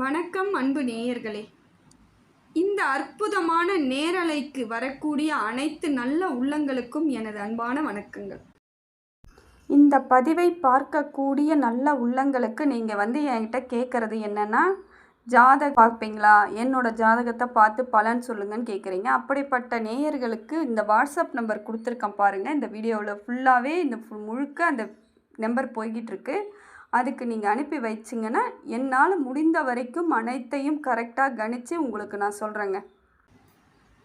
வணக்கம் அன்பு நேயர்களே. இந்த அற்புதமான நேரலைக்கு வரக்கூடிய அனைத்து நல்ல உள்ளங்களுக்கும் எனது அன்பான வணக்கங்கள். இந்த பதிவை பார்க்கக்கூடிய நல்ல உள்ளங்களுக்கு நீங்கள் வந்து என்கிட்ட கேட்குறது என்னென்னா ஜாதகம் பார்ப்பீங்களா? என்னோட ஜாதகத்தை பார்த்து பலன் சொல்லுங்கன்னு கேட்குறீங்க அப்படிப்பட்ட நேயர்களுக்கு இந்த வாட்ஸ்அப் நம்பர் கொடுத்துருக்கேன் பாருங்கள் இந்த வீடியோவில் ஃபுல்லாகவே இந்த ஃபுல் முழுக்க அந்த நம்பர் போய்கிட்டு இருக்குது அதுக்கு நீங்கள் அனுப்பி வச்சிங்கன்னா என்னால் முடிந்த வரைக்கும் அனைத்தையும் கரெக்டாக கணித்து உங்களுக்கு நான் சொல்கிறேங்க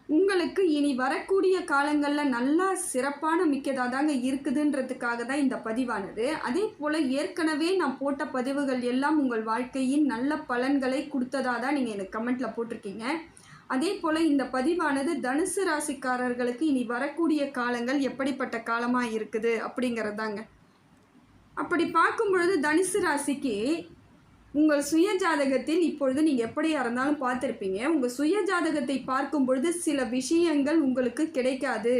உங்களுக்கு இனி வரக்கூடிய காலங்களில் நல்லா சிறப்பான மிக்கதாக தாங்க இருக்குதுன்றதுக்காக தான் இந்த பதிவானது. அதே போல் ஏற்கனவே நான் போட்ட பதிவுகள் எல்லாம் உங்கள் வாழ்க்கையின் நல்ல பலன்களை கொடுத்ததா தான் நீங்கள் எனக்கு கமெண்ட்டில் போட்டிருக்கீங்க. அதே போல் இந்த பதிவானது தனுசு ராசிக்காரர்களுக்கு இனி வரக்கூடிய காலங்கள் எப்படிப்பட்ட காலமாக இருக்குது அப்படிங்கிறதாங்க. அப்படி பார்க்கும் பொழுது தனுசு ராசிக்கு உங்கள் சுய ஜாதகத்தில் இப்பொழுது நீங்கள் எப்படியா இருந்தாலும் பார்த்துருப்பீங்க. உங்கள் சுய ஜாதகத்தை பார்க்கும் பொழுது சில விஷயங்கள் உங்களுக்கு கிடைக்காது.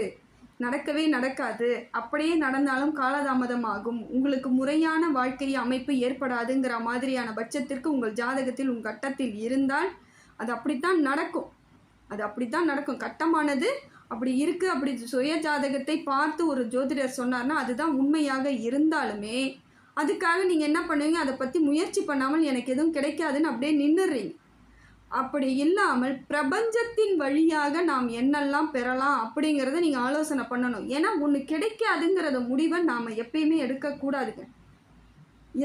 நடக்கவே நடக்காது. அப்படியே நடந்தாலும் காலதாமதம் ஆகும். உங்களுக்கு முறையான வாழ்க்கை அமைப்பு ஏற்படாதுங்கிற மாதிரியான பட்சத்திற்கு உங்கள் ஜாதகத்தில் உங்கள் கட்டத்தில் இருந்தால் அது அப்படித்தான் நடக்கும். அது அப்படித்தான் நடக்கும். கட்டமானது அப்படி இருக்கு அப்படி சுய ஜாதகத்தை பார்த்து ஒரு ஜோதிடர் சொன்னார்னா அதுதான் உண்மையாக இருந்தாலுமே அதுக்காக நீங்கள் என்ன பண்ணுவீங்க? அதை பற்றி முயற்சி பண்ணாமல் எனக்கு எதுவும் கிடைக்காதுன்னு அப்படியே நின்றுறீங்க அப்படி இல்லாமல் பிரபஞ்சத்தின் வழியாக நாம் என்னெல்லாம் பெறலாம் அப்படிங்கிறத நீங்கள் ஆலோசனை பண்ணணும். ஏன்னா ஒன்று கிடைக்காதுங்கிறத முடிவை நாம் எப்பயுமே எடுக்கக்கூடாதுங்க.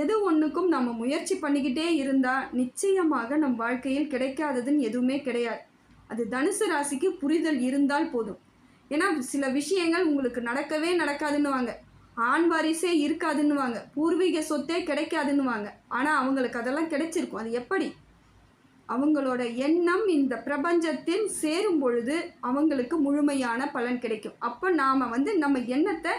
எது ஒன்றுக்கும் நம்ம முயற்சி பண்ணிக்கிட்டே இருந்தால் நிச்சயமாக நம் வாழ்க்கையில் கிடைக்காததுன்னு எதுவுமே கிடையாது. அது தனுசு ராசிக்கு புரிதல் இருந்தால் போதும். ஏன்னா சில விஷயங்கள் உங்களுக்கு நடக்கவே நடக்காதுன்னுவாங்க. ஆண் வாரிசே இருக்காதுன்னுவாங்க. பூர்வீக சொத்தே கிடைக்காதுன்னுவாங்க. ஆனால் அவங்களுக்கு அதெல்லாம் கிடைச்சிருக்கும். அது எப்படி? அவங்களோட எண்ணம் இந்த பிரபஞ்சத்தில் சேரும் பொழுது அவங்களுக்கு முழுமையான பலன் கிடைக்கும். அப்போ நாம் வந்து நம்ம எண்ணத்தை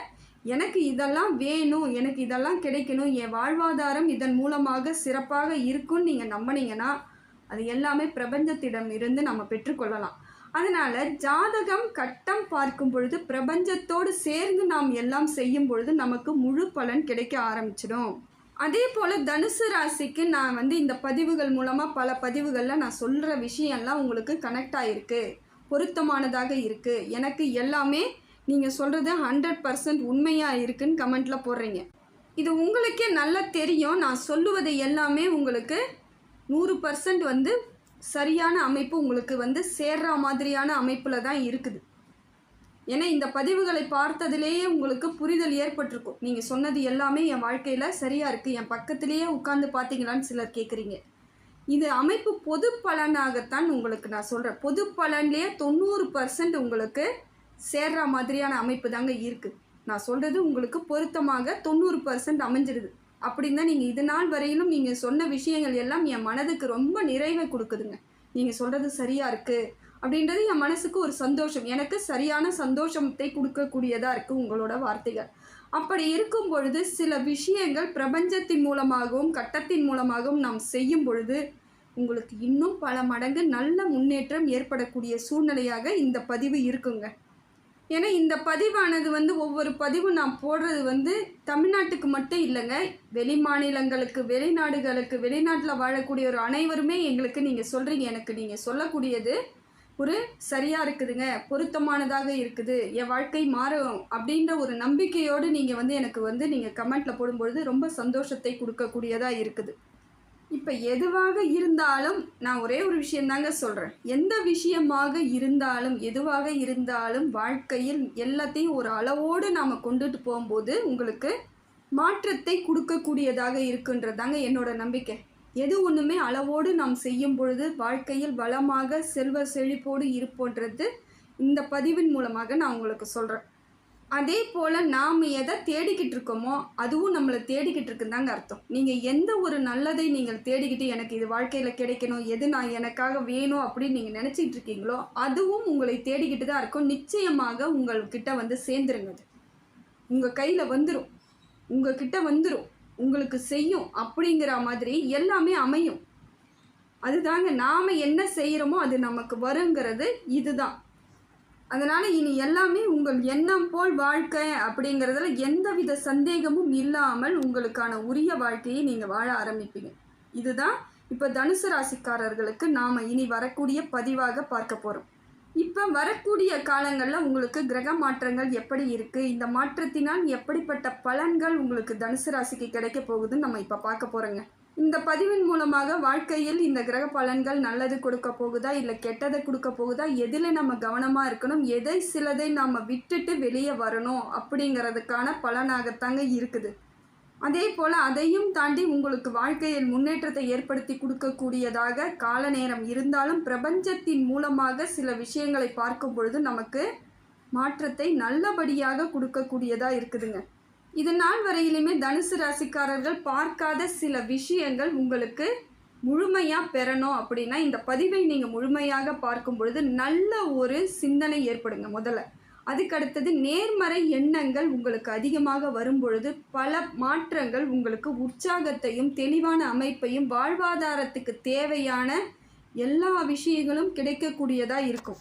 எனக்கு இதெல்லாம் வேணும் எனக்கு இதெல்லாம் கிடைக்கணும் என் வாழ்வாதாரம் இதன் மூலமாக சிறப்பாக இருக்கும்னு நீங்கள் நம்பினீங்கன்னா அது எல்லாமே பிரபஞ்சத்திடம் இருந்து நம்ம பெற்றுக்கொள்ளலாம். அதனால் ஜாதகம் கட்டம் பார்க்கும் பொழுது பிரபஞ்சத்தோடு சேர்ந்து நாம் எல்லாம் செய்யும் பொழுது நமக்கு முழு பலன் கிடைக்க ஆரம்பிச்சிடும். அதே போல் தனுசு ராசிக்கு நான் வந்து இந்த பதிவுகள் மூலமாக பல பதிவுகளில் நான் சொல்கிற விஷயம்லாம் உங்களுக்கு கனெக்ட் ஆகிருக்கு பொருத்தமானதாக இருக்குது எனக்கு எல்லாமே நீங்கள் சொல்கிறது ஹண்ட்ரட் பர்சன்ட் உண்மையாக இருக்குன்னு கமெண்ட்டில் போடுறீங்க. இது உங்களுக்கே நல்லா தெரியும். நான் சொல்லுவது எல்லாமே உங்களுக்கு நூறு பர்சன்ட் வந்து சரியான அமைப்பு உங்களுக்கு வந்து சேர்ற மாதிரியான அமைப்பில் தான் இருக்குது. ஏன்னா இந்த பதிவுகளை பார்த்ததிலேயே உங்களுக்கு புரிதல் ஏற்பட்டிருக்கும். நீங்கள் சொன்னது எல்லாமே என் வாழ்க்கையில் சரியாக இருக்குது என் பக்கத்திலேயே உட்காந்து பார்த்தீங்களான்னு சிலர் கேட்குறீங்க இது அமைப்பு பொது பலனாகத்தான் உங்களுக்கு நான் சொல்கிறேன் பொது பலன்லேயே தொண்ணூறு பர்சன்ட் உங்களுக்கு சேர்ற மாதிரியான அமைப்பு தாங்க இருக்குது நான் சொல்கிறது உங்களுக்கு பொருத்தமாக தொண்ணூறு பர்சன்ட் அமைஞ்சிடுது அப்படின்னு தான் நீங்கள் இது நாள் வரையிலும் நீங்கள் சொன்ன விஷயங்கள் எல்லாம் என் மனதுக்கு ரொம்ப நிறைவை கொடுக்குதுங்க. நீங்கள் சொல்கிறது சரியாக இருக்குது அப்படின்றது என் மனசுக்கு ஒரு சந்தோஷம். எனக்கு சரியான சந்தோஷத்தை கொடுக்கக்கூடியதாக இருக்குது உங்களோட வார்த்தைகள். அப்படி இருக்கும் பொழுது சில விஷயங்கள் பிரபஞ்சத்தின் மூலமாகவும் கட்டத்தின் மூலமாகவும் நாம் செய்யும் பொழுது உங்களுக்கு இன்னும் பல மடங்கு நல்ல முன்னேற்றம் ஏற்படக்கூடிய சூழ்நிலையாக இந்த பதிவு இருக்குங்க. ஏன்னா இந்த பதிவானது வந்து ஒவ்வொரு பதிவும் நான் போடுறது வந்து தமிழ்நாட்டுக்கு மட்டும் இல்லைங்க. வெளி மாநிலங்களுக்கு வெளிநாடுகளுக்கு வெளிநாட்டில் வாழக்கூடிய ஒரு அனைவருமே எங்களுக்கு நீங்கள் சொல்கிறீங்க எனக்கு நீங்கள் சொல்லக்கூடியது ஒரு சரியாக இருக்குதுங்க. பொருத்தமானதாக இருக்குது. என் வாழ்க்கை மாறும் அப்படின்ற ஒரு நம்பிக்கையோடு நீங்கள் வந்து எனக்கு வந்து நீங்கள் கமெண்ட்டில் போடும்பொழுது ரொம்ப சந்தோஷத்தை கொடுக்கக்கூடியதாக இருக்குது. இப்போ எதுவாக இருந்தாலும் நான் ஒரே ஒரு விஷயந்தாங்க சொல்கிறேன் எந்த விஷயமாக இருந்தாலும் எதுவாக இருந்தாலும் வாழ்க்கையில் எல்லாத்தையும் ஒரு அளவோடு நாம் கொண்டுட்டு போகும்போது உங்களுக்கு மாற்றத்தை கொடுக்கக்கூடியதாக இருக்குன்றதாங்க என்னோட நம்பிக்கை. எது ஒன்றுமே அளவோடு நாம் செய்யும் பொழுது வாழ்க்கையில் வளமாக செல்வ செழிப்போடு இருப்போன்றது இந்த பதிவின் மூலமாக நான் உங்களுக்கு சொல்கிறேன் அதே போல் நாம் எதை தேடிக்கிட்டு இருக்கோமோ அதுவும் நம்மளை தேடிக்கிட்டு இருக்குந்தாங்க அர்த்தம். நீங்கள் எந்த ஒரு நல்லதை நீங்கள் தேடிக்கிட்டு எனக்கு இது வாழ்க்கையில் கிடைக்கணும் எது நான் எனக்காக வேணும் அப்படின்னு நீங்கள் நினச்சிட்டு இருக்கீங்களோ அதுவும் உங்களை தேடிக்கிட்டு தான் இருக்கும். நிச்சயமாக உங்கள்கிட்ட வந்து சேர்ந்துருங்க அது. உங்கள் கையில் வந்துடும் உங்ககிட்ட வந்துடும் உங்களுக்கு செய்யும் அப்படிங்கிற மாதிரி எல்லாமே அமையும். அதுதாங்க நாம் என்ன செய்கிறோமோ அது நமக்கு வருங்கிறது இதுதான். அதனால் இனி எல்லாமே உங்கள் எண்ணம் போல் வாழ்க்கை அப்படிங்கிறதுல எந்தவித சந்தேகமும் இல்லாமல் உங்களுக்கான உரிய வாழ்க்கையை நீங்கள் வாழ ஆரம்பிப்பீங்க. இதுதான் இப்போ தனுசு ராசிக்காரர்களுக்கு நாம் இனி வரக்கூடிய பதிவாக பார்க்க போகிறோம் இப்போ வரக்கூடிய காலங்களில் உங்களுக்கு கிரக மாற்றங்கள் எப்படி இருக்குது இந்த மாற்றத்தினால் எப்படிப்பட்ட பலன்கள் உங்களுக்கு தனுசு ராசிக்கு கிடைக்க போகுதுன்னு நம்ம இப்போ பார்க்க போகிறோங்க இந்த பதிவின் மூலமாக வாழ்க்கையில் இந்த கிரக பலன்கள் நல்லது கொடுக்க போகுதா இல்லை கெட்டதை கொடுக்க போகுதா எதில் நம்ம கவனமாக இருக்கணும் எதை சிலதை நாம் விட்டுட்டு வெளியே வரணும் அப்படிங்கிறதுக்கான பலனாகத்தாங்க இருக்குது. அதே போல் அதையும் தாண்டி உங்களுக்கு வாழ்க்கையில் முன்னேற்றத்தை ஏற்படுத்தி கொடுக்கக்கூடியதாக கால நேரம் இருந்தாலும் பிரபஞ்சத்தின் மூலமாக சில விஷயங்களை பார்க்கும் பொழுது நமக்கு மாற்றத்தை நல்லபடியாக கொடுக்கக்கூடியதாக இருக்குதுங்க. இது நாள் வரையிலுமே தனுசு ராசிக்காரர்கள் பார்க்காத சில விஷயங்கள் உங்களுக்கு முழுமையாக பெறணும் அப்படின்னா இந்த பதிவை நீங்கள் முழுமையாக பார்க்கும் பொழுது நல்ல ஒரு சிந்தனை ஏற்படுங்க முதல்ல. அதுக்கடுத்தது நேர்மறை எண்ணங்கள் உங்களுக்கு அதிகமாக வரும் பொழுது பல மாற்றங்கள் உங்களுக்கு உற்சாகத்தையும் தெளிவான அமைப்பையும் வாழ்வாதாரத்துக்கு தேவையான எல்லா விஷயங்களும் கிடைக்கக்கூடியதாக இருக்கும்.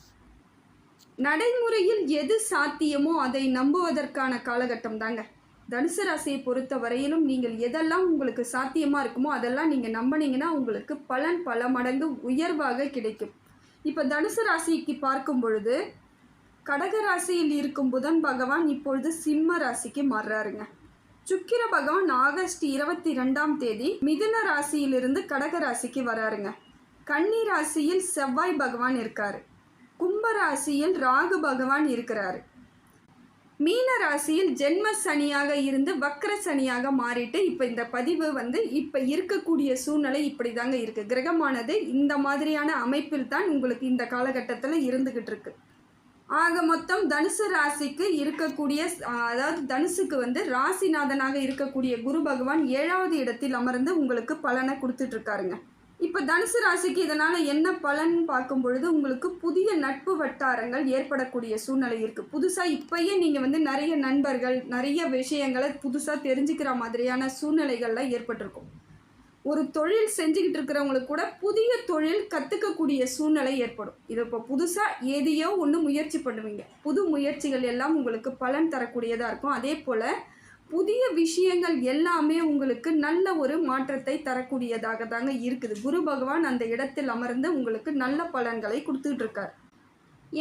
நடைமுறையில் எது சாத்தியமோ அதை நம்புவதற்கான காலகட்டம் தாங்க. தனுசு ராசியை பொறுத்த வரையிலும் நீங்கள் எதெல்லாம் உங்களுக்கு சாத்தியமாக இருக்குமோ அதெல்லாம் நீங்கள் நம்பினீங்கன்னா உங்களுக்கு பலன் பல மடங்கு உயர்வாக கிடைக்கும். இப்போ தனுசு ராசிக்கு பார்க்கும் பொழுது கடக ராசியில் இருக்கும் புதன் பகவான் இப்பொழுது சிம்ம ராசிக்கு மாறுறாருங்க. சுக்கிர பகவான் ஆகஸ்ட் இருபத்தி ரெண்டாம் தேதி மிதுன ராசியிலிருந்து கடக ராசிக்கு வராருங்க. கன்னி ராசியில் செவ்வாய் பகவான் இருக்காரு. கும்ப ராசியில் ராகு பகவான் இருக்கிறாரு. மீன ராசியில் ஜென்ம சனியாக இருந்து வக்ர சனியாக மாறிட்டு இப்போ இந்த பதிவு வந்து இப்போ இருக்கக்கூடிய சூழ்நிலை இப்படி தாங்க இருக்குது கிரகமானது இந்த மாதிரியான அமைப்பில் தான் உங்களுக்கு இந்த காலகட்டத்தில் இருந்துக்கிட்டு இருக்கு. ஆக மொத்தம் தனுசு ராசிக்கு இருக்கக்கூடிய அதாவது தனுசுக்கு வந்து ராசிநாதனாக இருக்கக்கூடிய குரு பகவான் ஏழாவது இடத்தில் அமர்ந்து உங்களுக்கு பலனை கொடுத்துட்ருக்காருங்க இப்போ தனுசு ராசிக்கு இதனால் என்ன பலன் பார்க்கும் பொழுது உங்களுக்கு புதிய நட்பு வட்டாரங்கள் ஏற்படக்கூடிய சூழ்நிலை இருக்குது புதுசாக இப்போயே நீங்கள் வந்து நிறைய நண்பர்கள் நிறைய விஷயங்களை புதுசாக தெரிஞ்சுக்கிற மாதிரியான சூழ்நிலைகள்லாம் ஏற்பட்டிருக்கும். ஒரு தொழில் செஞ்சுக்கிட்டு இருக்கிறவங்களுக்கு கூட புதிய தொழில் கற்றுக்கக்கூடிய சூழ்நிலை ஏற்படும். இது இப்போ புதுசாக எதையோ ஒன்று முயற்சி பண்ணுவீங்க. புது முயற்சிகள் எல்லாம் உங்களுக்கு பலன் தரக்கூடியதாக இருக்கும். அதே போல் புதிய விஷயங்கள் எல்லாமே உங்களுக்கு நல்ல ஒரு மாற்றத்தை தரக்கூடியதாக தாங்க இருக்குது. குரு பகவான் அந்த இடத்தில் அமர்ந்து உங்களுக்கு நல்ல பலன்களை கொடுத்துட்டு இருக்கார்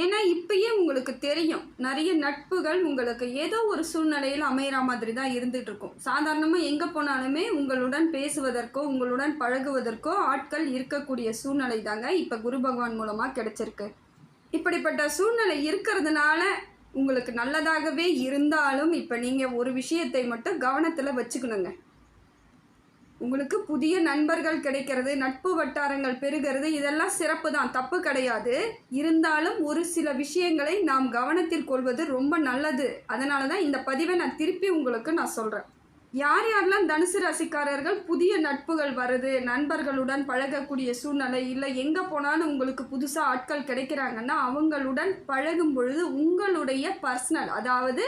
ஏன்னா இப்பயே உங்களுக்கு தெரியும். நிறைய நட்புகள் உங்களுக்கு ஏதோ ஒரு சூழ்நிலையில் அமையிற மாதிரி தான் இருந்துகிட்டு இருக்கும் சாதாரணமாக எங்கே போனாலுமே உங்களுடன் பேசுவதற்கோ உங்களுடன் பழகுவதற்கோ ஆட்கள் இருக்கக்கூடிய சூழ்நிலை தாங்க இப்போ குரு பகவான் மூலமாக கிடைச்சிருக்கு. இப்படிப்பட்ட சூழ்நிலை இருக்கிறதுனால உங்களுக்கு நல்லதாகவே இருந்தாலும் இப்போ நீங்கள் ஒரு விஷயத்தை மட்டும் கவனத்தில் வச்சுக்கணுங்க. உங்களுக்கு புதிய நண்பர்கள் கிடைக்கிறது நட்பு வட்டாரங்கள் பெருகிறது இதெல்லாம் சிறப்பு தான் தப்பு கிடையாது. இருந்தாலும் ஒரு சில விஷயங்களை நாம் கவனத்தில் கொள்வது ரொம்ப நல்லது. அதனால தான் இந்த பதிவை நான் திருப்பி உங்களுக்கு நான் சொல்கிறேன் யார் யாரெல்லாம் தனுசு ராசிக்காரர்கள் புதிய நட்புகள் வருது நண்பர்களுடன் பழகக்கூடிய சூழ்நிலை இல்லை எங்கே போனாலும் உங்களுக்கு புதுசாக ஆட்கள் கிடைக்கிறாங்கன்னா அவங்களுடன் பழகும் பொழுது உங்களுடைய பர்சனல் அதாவது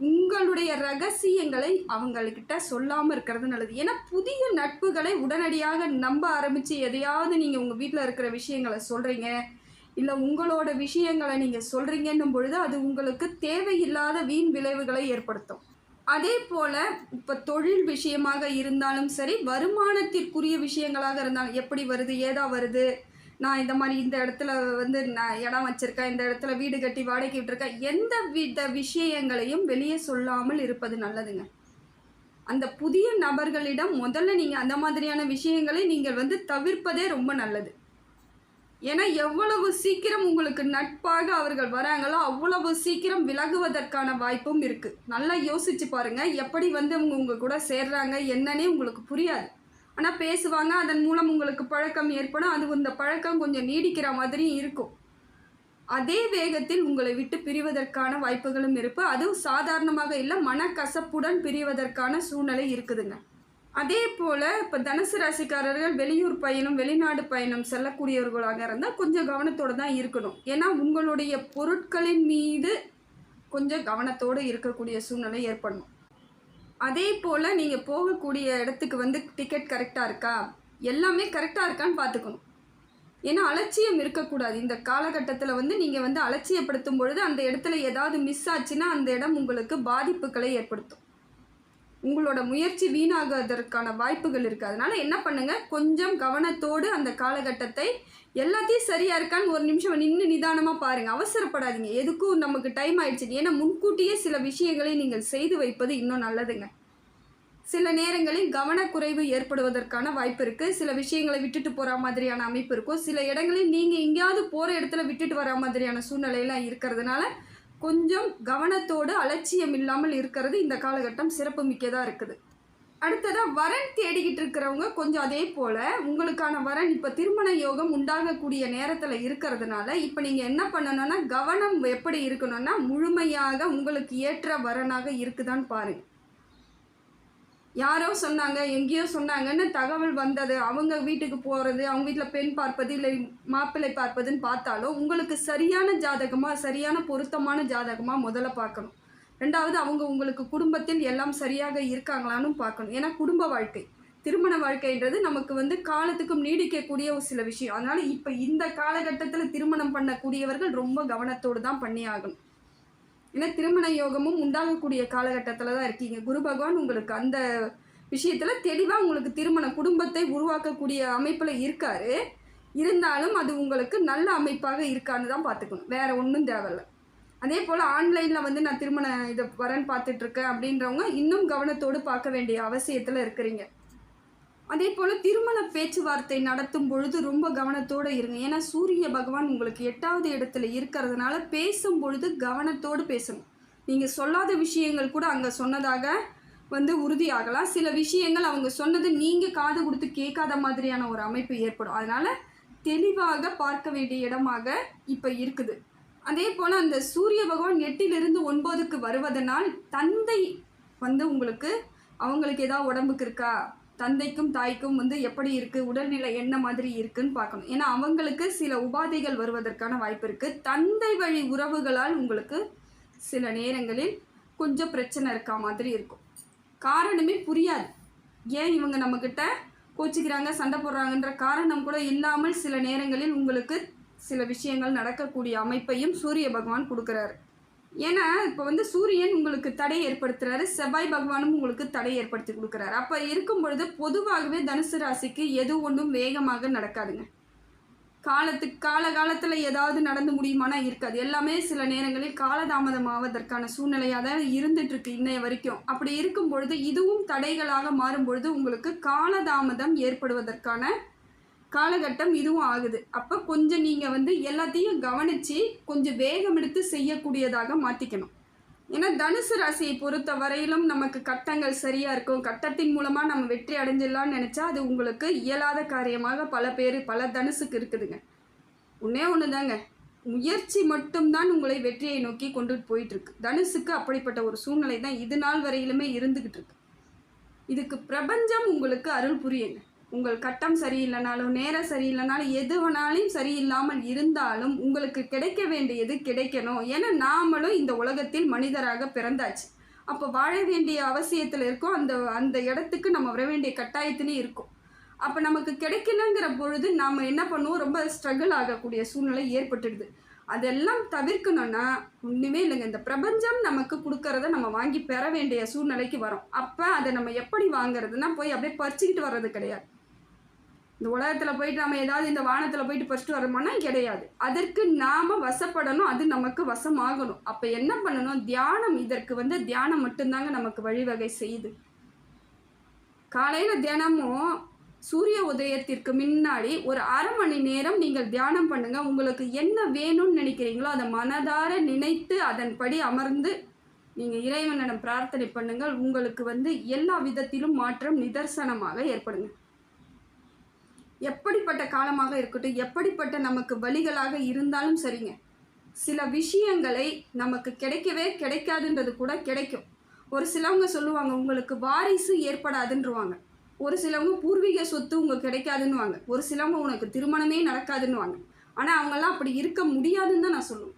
உங்களுடைய ரகசியங்களை அவங்கக்கிட்ட சொல்லாமல் இருக்கிறது நல்லது. ஏன்னா புதிய நட்புகளை உடனடியாக நம்ப ஆரம்பித்து எதையாவது நீங்கள் உங்கள் வீட்டில் இருக்கிற விஷயங்களை சொல்கிறீங்க இல்லை உங்களோட விஷயங்களை நீங்கள் சொல்கிறீங்கன்னும் பொழுது அது உங்களுக்கு தேவையில்லாத வீண் விளைவுகளை ஏற்படுத்தும். அதே போல் இப்போ தொழில் விஷயமாக இருந்தாலும் சரி வருமானத்திற்குரிய விஷயங்களாக இருந்தாலும் எப்படி வருது ஏதா வருது? நான் இந்த மாதிரி இந்த இடத்துல வந்து நான் இடம் வச்சுருக்கேன் இந்த இடத்துல வீடு கட்டி வாடகை விட்டுருக்கேன். எந்த வித விஷயங்களையும் வெளியே சொல்லாமல் இருப்பது நல்லதுங்க. அந்த புதிய நபர்களிடம் முதல்ல நீங்கள் அந்த மாதிரியான விஷயங்களை நீங்கள் வந்து தவிர்ப்பதே ரொம்ப நல்லது. ஏன்னா எவ்வளவு சீக்கிரம் உங்களுக்கு நட்பாக அவர்கள் வராங்களோ அவ்வளவு சீக்கிரம் விலகுவதற்கான வாய்ப்பும் இருக்குது நல்லா யோசிச்சு பாருங்கள் எப்படி வந்து அவங்க உங்கள் கூட சேர்றாங்க என்னன்னே உங்களுக்கு புரியாது. ஆனால் பேசுவாங்க அதன் மூலம் உங்களுக்கு பழக்கம் ஏற்படும் அது இந்த பழக்கம் கொஞ்சம் நீடிக்கிற மாதிரி இருக்கும். அதே வேகத்தில் உங்களை விட்டு பிரிவதற்கான வாய்ப்புகளும் இருப்பு அதுவும் சாதாரணமாக இல்லை மனக்கசப்புடன் பிரிவதற்கான சூழ்நிலை இருக்குதுங்க. அதே போல் இப்போ தனுசு ராசிக்காரர்கள் வெளியூர் பயணம் வெளிநாடு பயணம் செல்லக்கூடியவர்களாக இருந்தால் கொஞ்சம் கவனத்தோடு தான் இருக்கணும். ஏன்னா உங்களுடைய பொருட்களின் மீது கொஞ்சம் கவனத்தோடு இருக்கக்கூடிய சூழ்நிலை ஏற்படணும். அதே போல் நீங்கள் போகக்கூடிய இடத்துக்கு வந்து டிக்கெட் கரெக்டாக இருக்கா? எல்லாமே கரெக்டாக இருக்கான்னு பார்த்துக்கணும் ஏன்னா அலட்சியம் இருக்கக்கூடாது. இந்த காலகட்டத்தில் வந்து நீங்கள் வந்து அலட்சியப்படுத்தும் பொழுது அந்த இடத்துல ஏதாவது மிஸ் ஆச்சுன்னா அந்த இடம் உங்களுக்கு பாதிப்புகளை ஏற்படுத்தும். உங்களோட முயற்சி வீணாகுவதற்கான வாய்ப்புகள் இருக்குது அதனால் என்ன பண்ணுங்கள் கொஞ்சம் கவனத்தோடு அந்த காலகட்டத்தை எல்லாத்தையும் சரியாக இருக்கான்னு ஒரு நிமிஷம் நின்று நிதானமாக பாருங்கள் அவசரப்படாதீங்க. எதுக்கும் நமக்கு டைம் ஆயிடுச்சு ஏன்னா முன்கூட்டியே சில விஷயங்களை நீங்கள் செய்து வைப்பது இன்னும் நல்லதுங்க. சில நேரங்களில் கவனக்குறைவு ஏற்படுவதற்கான வாய்ப்பு இருக்குது சில விஷயங்களை விட்டுட்டு போகிற மாதிரியான அமைப்பு இருக்கும். சில இடங்களில் நீங்கள் எங்கேயாவது போகிற இடத்துல விட்டுட்டு வர மாதிரியான சூழ்நிலையெல்லாம் இருக்கிறதுனால கொஞ்சம் கவனத்தோடு அலட்சியம் இல்லாமல் இருக்கிறது இந்த காலகட்டம் சிறப்பு மிக்கதாக இருக்குது. அடுத்ததாக வரன் தேடிக்கிட்டு இருக்கிறவங்க கொஞ்சம் அதே போல் உங்களுக்கான வரன் இப்போ திருமண யோகம் உண்டாகக்கூடிய நேரத்தில் இருக்கிறதுனால இப்போ நீங்கள் என்ன பண்ணணும்னா கவனம் எப்படி இருக்கணும்னா முழுமையாக உங்களுக்கு ஏற்ற வரனாக இருக்குதான்னு பாருங்கள் யாரோ சொன்னாங்க எங்கேயோ சொன்னாங்கன்னு தகவல் வந்தது. அவங்க வீட்டுக்கு போகிறது அவங்க வீட்டில் பெண் பார்ப்பது இல்லை மாப்பிள்ளை பார்ப்பதுன்னு பார்த்தாலும் உங்களுக்கு சரியான ஜாதகமாக சரியான பொருத்தமான ஜாதகமாக முதல்ல பார்க்கணும். ரெண்டாவது அவங்க உங்களுக்கு குடும்பத்தில் எல்லாம் சரியாக இருக்காங்களான்னு பார்க்கணும். ஏன்னா குடும்ப வாழ்க்கை. திருமண வாழ்க்கைன்றது நமக்கு வந்து காலத்துக்கும் நீடிக்கக்கூடிய ஒரு சில விஷயம். அதனால் இப்போ இந்த காலகட்டத்தில் திருமணம் பண்ணக்கூடியவர்கள் ரொம்ப கவனத்தோடு தான் பண்ணி ஆகணும். ஏன்னா திருமண யோகமும் உண்டாகக்கூடிய காலகட்டத்தில் தான் இருக்கீங்க. குரு பகவான் உங்களுக்கு அந்த விஷயத்தில் தெளிவாக உங்களுக்கு திருமண குடும்பத்தை உருவாக்கக்கூடிய அமைப்பில் இருக்காரு. இருந்தாலும் அது உங்களுக்கு நல்ல அமைப்பாக இருக்கான்னு தான் பார்த்துக்கணும். வேற ஒன்றும் தேவையில்ல. அதே போல் ஆன்லைனில் வந்து நான் திருமண இதை வரேன்னு பார்த்துட்ருக்கேன் அப்படின்றவங்க இன்னும் கவனத்தோடு பார்க்க வேண்டிய அவசியத்தில் இருக்கிறீங்க. அதே போல் திருமண பேச்சுவார்த்தை நடத்தும் பொழுது ரொம்ப கவனத்தோடு இருங்க. ஏன்னா சூரிய பகவான் உங்களுக்கு எட்டாவது இடத்துல இருக்கிறதுனால பேசும் பொழுது கவனத்தோடு பேசணும். நீங்கள் சொல்லாத விஷயங்கள் கூட அங்கே சொன்னதாக வந்து உறுதியாகலாம். சில விஷயங்கள் அவங்க சொன்னது நீங்கள் காது கொடுத்து கேட்காத மாதிரியான ஒரு அமைப்பு ஏற்படும். அதனால் தெளிவாக பார்க்க வேண்டிய இடமாக இப்போ இருக்குது. அதே போல் அந்த சூரிய பகவான் எட்டிலிருந்து ஒன்பதுக்கு வருவதனால் தந்தை வந்து உங்களுக்கு அவங்களுக்கு ஏதாவது உடம்புக்கு இருக்கா? தந்தைக்கும் தாய்க்கும் வந்து எப்படி இருக்குது உடல்நிலை என்ன மாதிரி இருக்குன்னு பார்க்கணும். ஏன்னா அவங்களுக்கு சில உபாதைகள் வருவதற்கான வாய்ப்பு இருக்குது தந்தை வழி உறவுகளால் உங்களுக்கு சில நேரங்களில் கொஞ்சம் பிரச்சனை இருக்கா மாதிரி இருக்கும். காரணமே புரியாது. ஏன் இவங்க நம்மக்கிட்ட கோச்சிக்கிறாங்க சண்டை போடுறாங்கன்ற காரணம் கூட இல்லாமல் சில நேரங்களில் உங்களுக்கு சில விஷயங்கள் நடக்கக்கூடிய அமைப்பையும் சூரிய பகவான் கொடுக்குறாரு. ஏன்னா இப்போ வந்து சூரியன் உங்களுக்கு தடை ஏற்படுத்துறாரு செவ்வாய் பகவானும் உங்களுக்கு தடை ஏற்படுத்தி கொடுக்குறாரு. அப்போ இருக்கும் பொழுது பொதுவாகவே தனுசு ராசிக்கு எது ஒன்றும் வேகமாக நடக்காதுங்க. காலத்துக்கு கால காலத்தில் ஏதாவது நடந்து முடியுமானா இருக்காது. எல்லாமே சில நேரங்களில் காலதாமதம் ஆவதற்கான சூழ்நிலையாக தான் இருந்துகிட்ருக்கு இன்றைய இன்னைய வரைக்கும். அப்படி இருக்கும் பொழுது இதுவும் தடைகளாக மாறும் பொழுது உங்களுக்கு காலதாமதம் ஏற்படுவதற்கான காலகட்டம் இதுவும் ஆகுது. அப்போ கொஞ்சம் நீங்கள் வந்து எல்லாத்தையும் கவனித்து கொஞ்சம் வேகம் எடுத்து செய்யக்கூடியதாக மாற்றிக்கணும் ஏன்னா தனுசு ராசியை பொறுத்த வரையிலும் நமக்கு கட்டங்கள் சரியாக இருக்கும். கட்டத்தின் மூலமாக நம்ம வெற்றி அடைஞ்சிடலாம்னு நினச்சா அது உங்களுக்கு இயலாத காரியமாக பல பேர் பல தனுசுக்கு இருக்குதுங்க. ஒன்றே ஒன்று தாங்க முயற்சி மட்டும்தான் உங்களை வெற்றியை நோக்கி கொண்டுட்டு போயிட்டுருக்கு. தனுசுக்கு அப்படிப்பட்ட ஒரு சூழ்நிலை தான் இது நாள் வரையிலுமே இருந்துக்கிட்டு இருக்கு. இதுக்கு பிரபஞ்சம் உங்களுக்கு அருள் புரியுங்க. உங்கள் கட்டம் சரியில்லைனாலும் நேரம் சரியில்லைனாலும் எது வேணாலும் சரியில்லாமல் இருந்தாலும் உங்களுக்கு கிடைக்க வேண்டியது கிடைக்கணும். ஏன்னா நாமளும் இந்த உலகத்தில் மனிதராக பிறந்தாச்சு. அப்போ வாழ வேண்டிய அவசியத்தில் இருக்கோம். அந்த அந்த இடத்துக்கு நம்ம வர வேண்டிய கட்டாயத்துலேயும் இருக்கும். அப்போ நமக்கு கிடைக்கலங்கிற பொழுது நாம் என்ன பண்ணுவோம்? ரொம்ப ஸ்ட்ரகிள் ஆகக்கூடிய சூழ்நிலை ஏற்பட்டுடுது. அதெல்லாம் தவிர்க்கணும்னா ஒன்றுமே இல்லைங்க. இந்த பிரபஞ்சம் நமக்கு கொடுக்கறத நம்ம வாங்கி பெற வேண்டிய சூழ்நிலைக்கு வரும். அப்போ அதை நம்ம எப்படி வாங்குறதுன்னா போய் அப்படியே பறிச்சுக்கிட்டு வர்றது கிடையாது. இந்த உலகத்தில் போயிட்டு நம்ம ஏதாவது இந்த வானத்தில் போயிட்டு பறிச்சுட்டு வரோமானா கிடையாது. அதற்கு நாம் வசப்படணும் அது நமக்கு வசமாகணும். அப்போ என்ன பண்ணணும்? தியானம். இதற்கு வந்து தியானம் மட்டும்தாங்க நமக்கு வழிவகை செய்யுது. காலையில் தினமும் சூரிய உதயத்திற்கு முன்னாடி ஒரு அரை மணி நேரம் நீங்கள் தியானம் பண்ணுங்கள் உங்களுக்கு என்ன வேணும்னு நினைக்கிறீங்களோ அதை மனதார நினைத்து அதன்படி அமர்ந்து நீங்கள் இறைவனிடம் பிரார்த்தனை பண்ணுங்கள். உங்களுக்கு வந்து எல்லா விதத்திலும் மாற்றம் நிதர்சனமாக ஏற்படுங்க. எப்படிப்பட்ட காலமாக இருக்கட்டும் எப்படிப்பட்ட நமக்கு வழிகளாக இருந்தாலும் சரிங்க. சில விஷயங்களை நமக்கு கிடைக்கவே கிடைக்காதுன்றது கூட கிடைக்கும். ஒரு சிலவங்க சொல்லுவாங்க உங்களுக்கு வாரிசு ஏற்படாதுன்றவாங்க. ஒரு சிலவங்க பூர்வீக சொத்து உங்களுக்கு கிடைக்காதுன்னுவாங்க. ஒரு சிலவங்க உனக்கு திருமணமே நடக்காதுன்னுவாங்க. ஆனால் அவங்கெல்லாம் அப்படி இருக்க முடியாதுன்னு தான் நான் சொல்லுவேன்.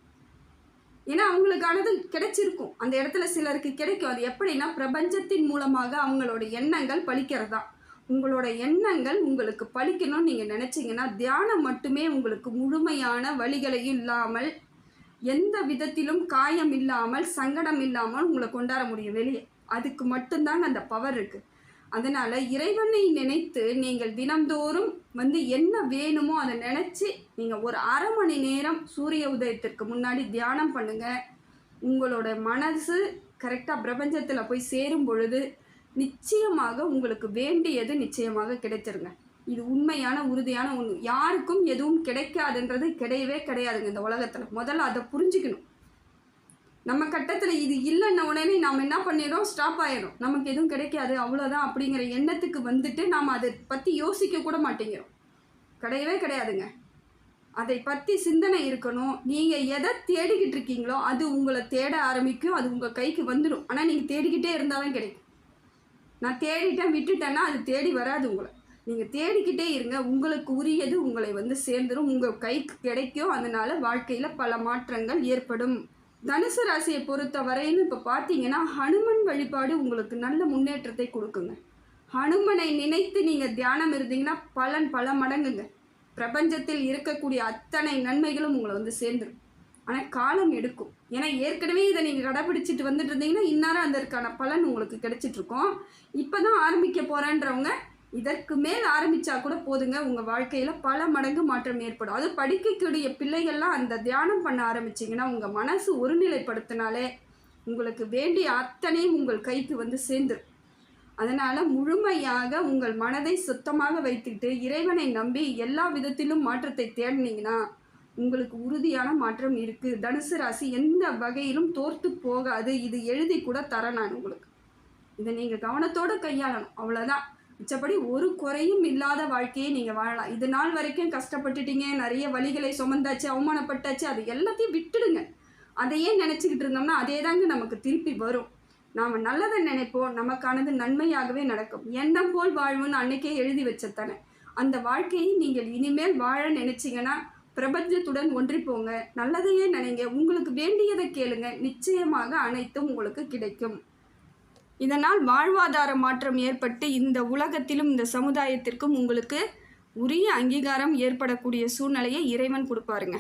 ஏன்னா அவங்களுக்கானது கிடைச்சிருக்கும். அந்த இடத்துல சிலருக்கு கிடைக்கும். அது எப்படின்னா பிரபஞ்சத்தின் மூலமாக அவங்களோட எண்ணங்கள் பழிக்கிறது. தான் உங்களோட எண்ணங்கள் உங்களுக்கு பழிக்கணும்னு நீங்கள் நினச்சிங்கன்னா தியானம் மட்டுமே உங்களுக்கு முழுமையான வழிகளையும் இல்லாமல் எந்த விதத்திலும் காயம் இல்லாமல் சங்கடம் இல்லாமல் உங்களை கொண்டாட முடியும் வெளியே. அதுக்கு மட்டும்தாங்க அந்த பவர் இருக்குது அதனால் இறைவனை நினைத்து நீங்கள் தினம்தோறும் வந்து என்ன வேணுமோ அதை நினச்சி நீங்கள் ஒரு அரை மணி நேரம் சூரிய உதயத்திற்கு முன்னாடி தியானம் பண்ணுங்கள் உங்களோட மனசு கரெக்டாக பிரபஞ்சத்தில் போய் சேரும் பொழுது நிச்சயமாக உங்களுக்கு வேண்டியது நிச்சயமாக கிடைச்சிருங்க. இது உண்மையான உறுதியான ஒன்று யாருக்கும் எதுவும் கிடைக்காதுன்றது கிடையவே கிடையாதுங்க இந்த உலகத்தில். முதல்ல அதை புரிஞ்சுக்கணும். நம்ம கட்டத்தில் இது இல்லைன்ன உடனே நாம் என்ன பண்ணிடுறோம்? ஸ்டாப் ஆகிடும் நமக்கு எதுவும் கிடைக்காது அவ்வளோதான் அப்படிங்கிற எண்ணத்துக்கு வந்துட்டு நாம் அதை பற்றி யோசிக்க கூட மாட்டேங்கிறோம். கிடையவே கிடையாதுங்க. அதை பற்றி சிந்தனை இருக்கணும். நீங்கள் எதை தேடிக்கிட்டு இருக்கீங்களோ அது உங்களை தேட ஆரம்பிக்கும். அது உங்கள் கைக்கு வந்துடும். ஆனால் நீங்கள் தேடிக்கிட்டே இருந்தாலும் கிடைக்கும். நான் தேடிட்டேன் விட்டுட்டேன்னா அது தேடி வராது உங்களை. நீங்கள் தேடிக்கிட்டே இருங்க. உங்களுக்கு உரியது உங்களை வந்து சேர்ந்துடும் உங்கள் கைக்கு கிடைக்கும் அதனால் வாழ்க்கையில் பல மாற்றங்கள் ஏற்படும். தனுசு ராசியை பொறுத்த வரையிலும் இப்போ பார்த்தீங்கன்னா ஹனுமன் வழிபாடு உங்களுக்கு நல்ல முன்னேற்றத்தை கொடுக்குங்க. ஹனுமனை நினைத்து நீங்கள் தியானம் இருந்தீங்கன்னா பலன் பல மடங்குங்க. பிரபஞ்சத்தில் இருக்கக்கூடிய அத்தனை நன்மைகளும் உங்களை வந்து சேர்ந்துடும் ஆனால் காலம் எடுக்கும். ஏன்னா ஏற்கனவே இதை நீங்கள் கடைப்பிடிச்சிட்டு வந்துட்டு இருந்தீங்கன்னா இந்நேரம் அதற்கான பலன் உங்களுக்கு கிடைச்சிட்ருக்கோம் இப்போ தான் ஆரம்பிக்க போகிறேன்றவங்க இதற்கு மேல் ஆரம்பித்தா கூட போதுங்க. உங்கள் வாழ்க்கையில் பல மடங்கு மாற்றம் ஏற்படும். அது படிக்கக்கூடிய பிள்ளைகள்லாம் அந்த தியானம் பண்ண ஆரம்பிச்சிங்கன்னா உங்கள் மனசு ஒருநிலைப்படுத்தினாலே உங்களுக்கு வேண்டிய அத்தனையும் உங்கள் கைக்கு வந்து சேர்ந்துடும் அதனால் முழுமையாக உங்கள் மனதை சுத்தமாக வைத்துக்கிட்டு இறைவனை நம்பி எல்லா விதத்திலும் மாற்றத்தை தேடினீங்கன்னா உங்களுக்கு உறுதியான மாற்றம் இருக்குது தனுசு ராசி எந்த வகையிலும் தோற்று போகாது. இது எழுதி கூட தரேன் நான் உங்களுக்கு. இதை நீங்கள் கவனத்தோடு கையாளணும். அவ்வளோதான் மிச்சப்படி ஒரு குறையும் இல்லாத வாழ்க்கையை நீங்கள் வாழலாம். இது நாள் வரைக்கும் கஷ்டப்பட்டுட்டீங்க. நிறைய வழிகளை சுமந்தாச்சு அவமானப்பட்டாச்சு அது எல்லாத்தையும் விட்டுடுங்க. அதையே நினச்சிக்கிட்டு இருந்தோம்னா அதே தாங்க நமக்கு திருப்பி வரும். நாம் நல்லதை நினைப்போம். நமக்கானது நன்மையாகவே நடக்கும். எண்ணம் போல் வாழ்வுன்னு அன்னைக்கே எழுதி வச்சத்தானே அந்த வாழ்க்கையை நீங்கள் இனிமேல் வாழ நினச்சிங்கன்னா பிரபஞ்சத்துடன் ஒன்றி போங்க நல்லதையே நினைங்க. உங்களுக்கு வேண்டியதை கேளுங்க. நிச்சயமாக அனைத்தும் உங்களுக்கு கிடைக்கும். இதனால் வாழ்வாதார மாற்றம் ஏற்பட்டு இந்த உலகத்திலும் இந்த சமுதாயத்திற்கும் உங்களுக்கு உரிய அங்கீகாரம் ஏற்படக்கூடிய சூழ்நிலையை இறைவன் கொடுப்பாருங்க.